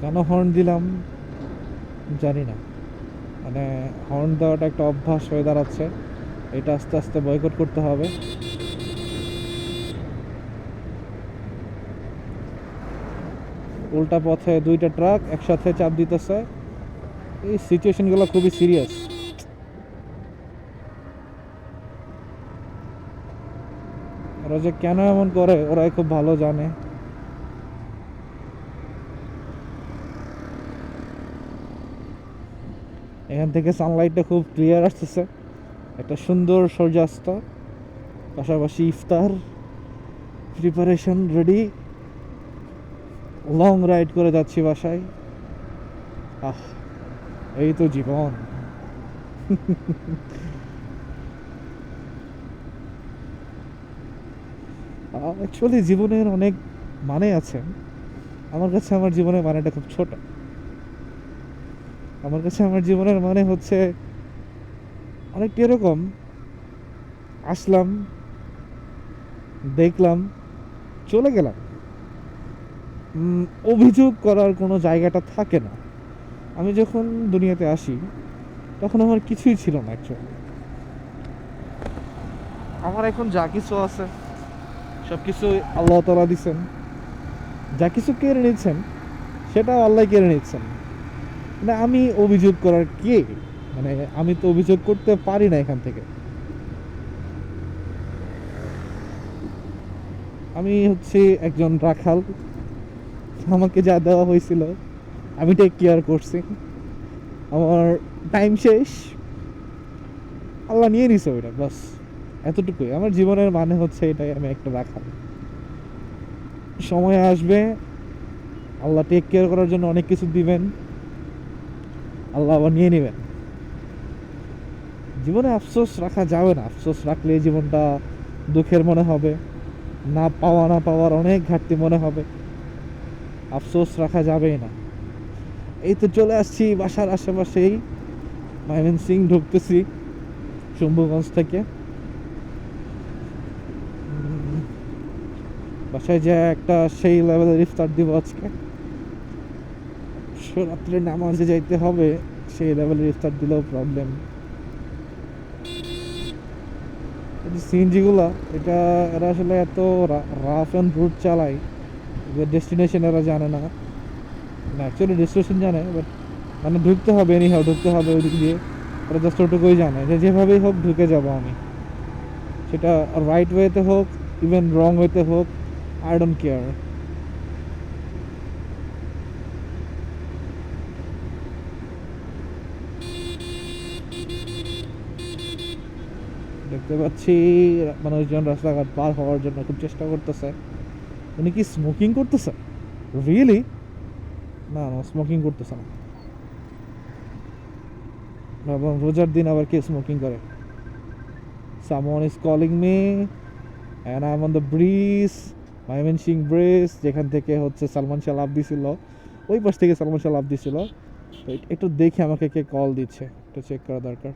কেন হর্ন দিলাম জানি না। মানে হর্ন দেওয়াটা একটা অভ্যাস হয়ে দাঁড়াচ্ছে। এটা আস্তে আস্তে বয়কট করতে হবে। উল্টা পথে দুইটা ট্রাক একসাথে চাপ দিতেছে। এই সিচুয়েশনগুলো খুবই সিরিয়াস ওরা যে কেন এমন করে, ওরাই খুব ভালো জানে। এখান থেকে সানলাইটটা খুব ক্লিয়ার আসতেছে। একটা সুন্দর সূর্যাস্ত, পাশাপাশি ইফতার প্রিপারেশন রেডি লং রাইড করে যাচ্ছি বাসায়। আহ, এই তো জীবন। অ্যাকচুয়ালি জীবনের অনেক মানে আছে। আমার কাছে আমার জীবনের মানেটা খুব ছোট। আমার কাছে আমার জীবনের মানে হচ্ছে অনেকটা এরকম। আসলাম, দেখলাম, চলে গেলাম। অভিযোগ করার কোনো জায়গাটা থাকে না। আমি যখন দুনিয়াতে আসি, তখন আমার কিছুই ছিল না অ্যাকচুয়ালি আমার এখন যা কিছু আছে সব কিছু আল্লাহ তালা দিচ্ছেন যা কিছু কেড়ে নিচ্ছেন সেটাও আল্লাহ কেড়ে নিচ্ছেন মানে আমি অভিযোগ করার কে? মানে আমি তো অভিযোগ করতে পারি না এখান থেকে। আমি হচ্ছে একজন রাখাল। আমাকে যা দেওয়া হয়েছিল, আমি টেক কেয়ার করছি। আমার টাইম শেষ। আল্লাহ নিয়ে নিছে ওইটা, বাস। এতটুকুই। আমার জীবনের মানে হচ্ছে এটাই, আমি একটা রাখাল। সময় আসবে, আল্লাহ টেক কেয়ার করার জন্য অনেক কিছু দিবেন। আল্লাহ আবার নিয়ে নেবেন। জীবনে আফসোস রাখা যাবে না। আফসোস রাখলে জীবনটা দুঃখের মনে হবে। না পাওয়া, না পাওয়ার অনেক ঘাটতি মনে হবে। আফসোস রাখা যাবেই না। এই তো চলে আসছি বাসার আশেপাশেই। মাইমেন সিং ঢুকতেছি শম্ভুগঞ্জ থেকে। বাসায় যে একটা সেই লেভেলের ইফতার দিব আজকে। রাত্রে নামাজে যাইতে হবে, সেই লেভেলের ইফতার দিলেও প্রবলেম সিএনজিগুলা এটা এরা আসলে এত রাফ অ্যান্ড রুট চালায় ডেস্টিনেশন এরা জানে না। অ্যাকচুয়ালি ডেস্টিনেশন জানে বাট মানে ঢুকতে হবে এনি হাও ঢুকতে হবে ওই দিক দিয়ে। ওরা জাস্ট ওটুকুই জানে যে যেভাবেই হোক ঢুকে যাব আমি। সেটা রাইট ওয়েতে হোক ইভেন রং ওয়েতে হোক আই ডোন্ট কেয়ার দেখতে পাচ্ছি মানুষজন রাস্তাঘাট পার হওয়ার জন্য খুব চেষ্টা করতেছে। উনি কি স্মোকিং করতেছে? রিয়েলি না না স্মোকিং করতেছে না। এবং রোজার দিন আবার কে স্মোকিং করে। Someone is calling me and I on the bridge Mymensingh bridge যেখান থেকে হচ্ছে সালমান শাহ লাভ দিছিল। ওই পাশ থেকে সালমান শাহ লাভ দিছিল। একটু দেখে আমাকে কে কল দিচ্ছে, একটু চেক করা দরকার।